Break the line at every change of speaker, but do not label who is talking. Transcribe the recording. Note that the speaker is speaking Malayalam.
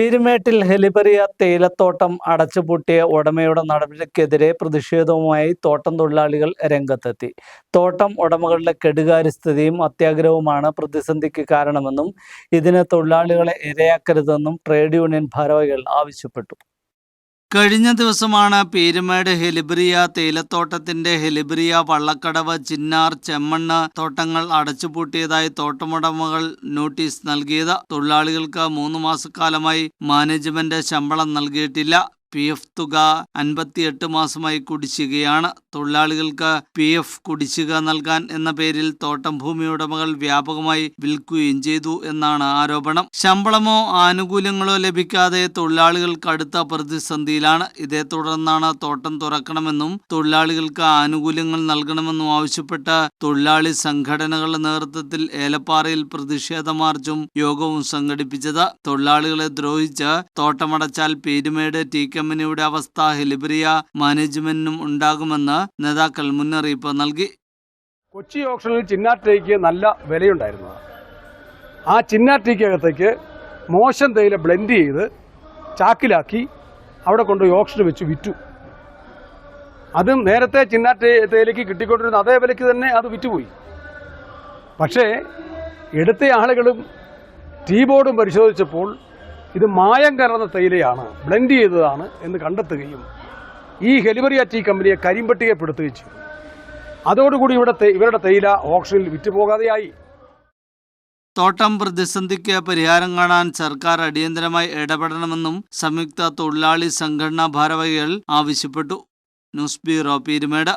പീരുമേട്ടിൽ ഹെലിബറിയ തേയിലത്തോട്ടം അടച്ചുപൂട്ടിയ ഉടമയുടെ നടപടിക്കെതിരെ പ്രതിഷേധവുമായി തോട്ടം തൊഴിലാളികൾ രംഗത്തെത്തി. തോട്ടം ഉടമകളുടെ കെടുകാര്യസ്ഥതയും അത്യാഗ്രഹവുമാണ് പ്രതിസന്ധിക്ക് കാരണമെന്നും ഇതിന് തൊഴിലാളികളെ ഇരയാക്കരുതെന്നും ട്രേഡ് യൂണിയൻ ഭാരവാഹികൾ ആവശ്യപ്പെട്ടു. കഴിഞ്ഞ ദിവസമാണ് പീരുമേട് ഹെലിബ്രിയ തേയിലത്തോട്ടത്തിന്റെ ഹെലിബ്രിയ വള്ളക്കടവ് ചിന്നാർ ചെമ്മണ്ണ് തോട്ടങ്ങൾ അടച്ചുപൂട്ടിയതായി തോട്ടമുടമകൾ നോട്ടീസ് നൽകിയത്. തൊഴിലാളികൾക്ക് മൂന്ന് മാസക്കാലമായി മാനേജ്മെന്റ് ശമ്പളം നൽകിയിട്ടില്ല. പി എഫ് തുക അൻപത്തിയെട്ട് മാസമായി കുടിശ്ശികയാണ്. തൊഴിലാളികൾക്ക് പി എഫ് കുടിശ്ശിക നൽകാൻ എന്ന പേരിൽ തോട്ടം ഭൂമി ഉടമകൾ വ്യാപകമായി വിൽക്കുകയും ചെയ്തു എന്നാണ് ആരോപണം. ശമ്പളമോ ആനുകൂല്യങ്ങളോ ലഭിക്കാതെ തൊഴിലാളികൾ കടുത്ത പ്രതിസന്ധിയിലാണ്. ഇതേ തുടർന്നാണ് തോട്ടം തുറക്കണമെന്നും തൊഴിലാളികൾക്ക് ആനുകൂല്യങ്ങൾ നൽകണമെന്നും ആവശ്യപ്പെട്ട് തൊഴിലാളി സംഘടനകളുടെ നേതൃത്വത്തിൽ ഏലപ്പാറയിൽ പ്രതിഷേധ മാർച്ചും യോഗവും സംഘടിപ്പിച്ചത്. തൊഴിലാളികളെ ദ്രോഹിച്ച് തോട്ടമടച്ചാൽ പീരുമേട് ടി കമ്പനിയുടെ അവസ്ഥ ഹെലിബ്രിയ മാനേജ്മെന്റിനും ഉണ്ടാകുമെന്ന് നേതാക്കൾ മുന്നറിയിപ്പ് നൽകി.
കൊച്ചി ഓപ്ഷനിൽ ചിന്നാറ്റയ്ക്ക് നല്ല വിലയുണ്ടായിരുന്നു ആ ചിന്നാറ്റയ്ക്കകത്തേക്ക് മോശം തേയില ബ്ലെൻഡ് ചെയ്ത് ചാക്കിലാക്കി അവിടെ കൊണ്ടുപോയി ഓപ്ഷൻ വെച്ച് വിറ്റു. അതും നേരത്തെ ചിന്നാറ്റ തേയിലയ്ക്ക് കിട്ടിക്കൊണ്ടിരുന്ന അതേ വിലയ്ക്ക് തന്നെ അത് വിറ്റുപോയി. പക്ഷേ എടുത്ത ആളുകളും ടീ ബോർഡും പരിശോധിച്ചപ്പോൾ ഇത് മായം കലർന്ന തേയിലയാണ് ബ്ലെൻഡ് ചെയ്തതാണ് എന്ന് കണ്ടെത്തുകയും ഈ ഹെലിബറിയ ടീ കമ്പനിയെ കരിമ്പട്ടികപ്പെടുത്തുകയും ചെയ്തു. അതോടുകൂടി ഇവിടെ ഇവരുടെ തേയില ഓക്ഷനിൽ വിറ്റുപോകാതെയായി.
തോട്ടം പ്രതിസന്ധിക്ക് പരിഹാരം കാണാൻ സർക്കാർ അടിയന്തരമായി ഇടപെടണമെന്നും സംയുക്ത തൊഴിലാളി സംഘടനാ ഭാരവാഹികൾ ആവശ്യപ്പെട്ടു. News bureau Peermade.